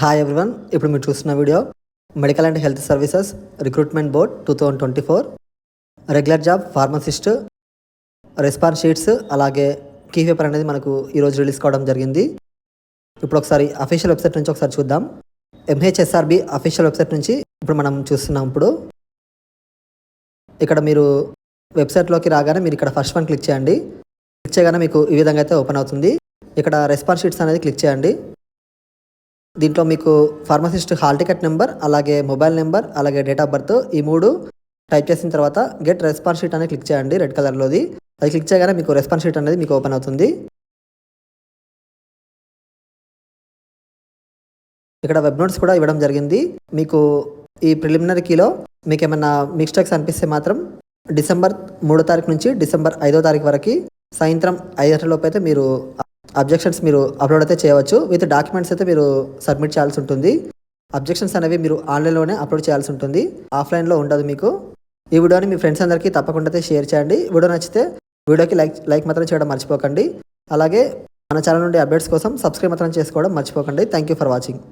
Hi everyone ఇప్పుడు మీరు చూస్తున్న video medical and health services recruitment board two thousand twenty four regular job pharmacist response sheets అలాగే key paper అనేది మనకు ఈరోజు రిలీజ్ కావడం జరిగింది. ఇప్పుడు ఒకసారి అఫీషియల్ వెబ్సైట్ నుంచి ఒకసారి చూద్దాం. ఎంహెచ్ఎస్ఆర్బి అఫీషియల్ వెబ్సైట్ నుంచి ఇప్పుడు మనం చూస్తున్నాం ఇప్పుడు. ఇక్కడ మీరు వెబ్సైట్లోకి రాగానే మీరు ఇక్కడ ఫస్ట్ వన్ క్లిక్ చేయండి. క్లిక్ చేయగానే మీకు ఈ విధంగా అయితే ఓపెన్ అవుతుంది. ఇక్కడ రెస్పాన్స్ షీట్స్ అనేది క్లిక్ చేయండి. దీంట్లో మీకు ఫార్మసిస్ట్ హాల్ టికెట్ నెంబర్ అలాగే మొబైల్ నెంబర్ అలాగే డేట్ ఆఫ్ బర్త్ ఈ మూడు టైప్ చేసిన తర్వాత గెట్ రెస్పాన్స్ షీట్ అనేది క్లిక్ చేయండి రెడ్ కలర్లోది. అది క్లిక్ చేయగానే మీకు రెస్పాన్స్ షీట్ అనేది మీకు ఓపెన్ అవుతుంది. ఇక్కడ వెబ్ నోట్స్ కూడా ఇవ్వడం జరిగింది. మీకు ఈ ప్రిలిమినరీ కీలో మీకు ఏమైనా మిస్టేక్స్ అనిపిస్తే మాత్రం డిసెంబర్ మూడో తారీఖు నుంచి డిసెంబర్ ఐదో తారీఖు వరకు సాయంత్రం ఐదు గంటలలోపు అయితే మీరు అబ్జెక్షన్స్ మీరు అప్లోడ్ అయితే చేయవచ్చు. విత్ డాక్యుమెంట్స్ అయితే మీరు సబ్మిట్ చేయాల్సి ఉంటుంది. అబ్జెక్షన్స్ అనేవి మీరు ఆన్లైన్లోనే అప్లోడ్ చేయాల్సి ఉంటుంది. ఆఫ్లైన్లో ఉండదు మీకు. ఈ వీడియోని మీ ఫ్రెండ్స్ అందరికీ తప్పకుండా అయితే షేర్ చేయండి. వీడియో నచ్చితే వీడియోకి లైక్ లైక్ మాత్రం చేయడం మర్చిపోకండి. అలాగే మన ఛానల్ నుండి అప్డేట్స్ కోసం సబ్స్క్రైబ్ మాత్రం చేసుకోవడం మర్చిపోకండి. Thank you for watching.